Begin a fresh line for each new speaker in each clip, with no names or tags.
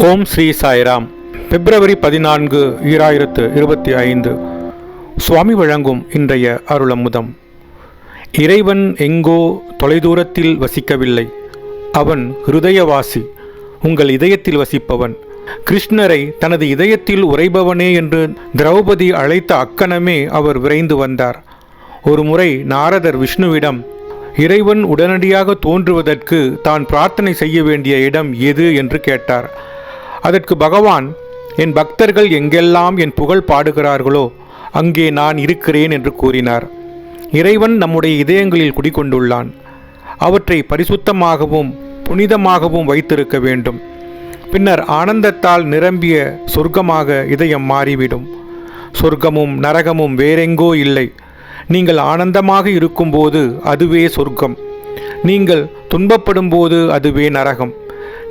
ஓம் ஸ்ரீ சாய்ராம். பிப்ரவரி பதினான்கு ஈராயிரத்து இருபத்தி ஐந்து. சுவாமி வழங்கும் இன்றைய அருளமுதம். இறைவன் எங்கோ தொலைதூரத்தில் வசிக்கவில்லை. அவன் ஹிருதயவாசி. உங்கள் இதயத்தில் வசிப்பவன். கிருஷ்ணரை தனது இதயத்தில் உறைபவனே என்று திரௌபதி அழைத்த அக்கணமே அவர் விரைந்து வந்தார். ஒருமுறை நாரதர் விஷ்ணுவிடம் இறைவன் உடனடியாக தோன்றுவதற்கு தான் பிரார்த்தனை செய்ய வேண்டிய இடம் எது? என்று கேட்டார். அதற்கு பகவான் என் பக்தர்கள் எங்கெல்லாம் என் புகழ் பாடுகிறார்களோ அங்கே நான் இருக்கிறேன் என்று கூறினார். இறைவன் நம்முடைய இதயங்களில் குடிகொண்டுள்ளான். அவற்றை பரிசுத்தமாகவும் புனிதமாகவும் வைத்திருக்க வேண்டும். பின்னர் ஆனந்தத்தால் நிரம்பிய சொர்க்கமாக இதயம் மாறிவிடும். சொர்க்கமும் நரகமும் வேறெங்கோ இல்லை. நீங்கள் ஆனந்தமாக இருக்கும்போது அதுவே சொர்க்கம். நீங்கள் துன்பப்படும்போது அதுவே நரகம்.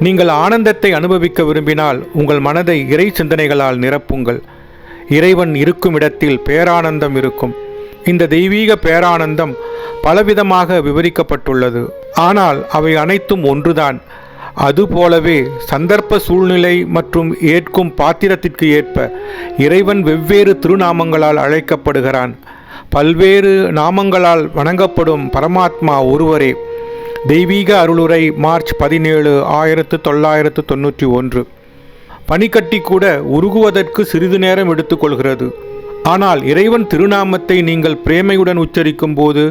நீங்கள் ஆனந்தத்தை அனுபவிக்க விரும்பினால் உங்கள் மனதை இறை சிந்தனைகளால் நிரப்புங்கள். இறைவன் இருக்கும் இடத்தில் பேரானந்தம் இருக்கும். இந்த தெய்வீக பேரானந்தம் பலவிதமாக விவரிக்கப்பட்டுள்ளது. ஆனால் அவை அனைத்தும் ஒன்றுதான். அதுபோலவே சந்தர்ப்ப சூழ்நிலை மற்றும் ஏற்கும் பாத்திரத்திற்கு ஏற்ப இறைவன் வெவ்வேறு திருநாமங்களால் அழைக்கப்படுகிறான். பல்வேறு நாமங்களால் வணங்கப்படும் பரமாத்மா ஒருவரே. தெய்வீக அருளுரை மார்ச் பதினேழு ஆயிரத்து தொள்ளாயிரத்து தொண்ணூற்றி ஒன்று. பனிக்கட்டி கூட உருகுவதற்கு சிறிது நேரம் எடுத்துக்கொள்கிறது ஆனால் இறைவன் திருநாமத்தை நீங்கள் பிரேமையுடன் உச்சரிக்கும் போது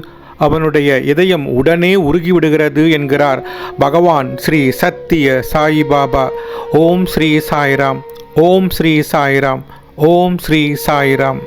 அவனுடைய இதயம் உடனே உருகிவிடுகிறது என்கிறார் பகவான் ஸ்ரீ சத்திய சாயிபாபா ஓம் ஸ்ரீ சாய்ராம். ஓம் ஸ்ரீ சாய்ராம். ஓம் ஸ்ரீ சாய்ராம்.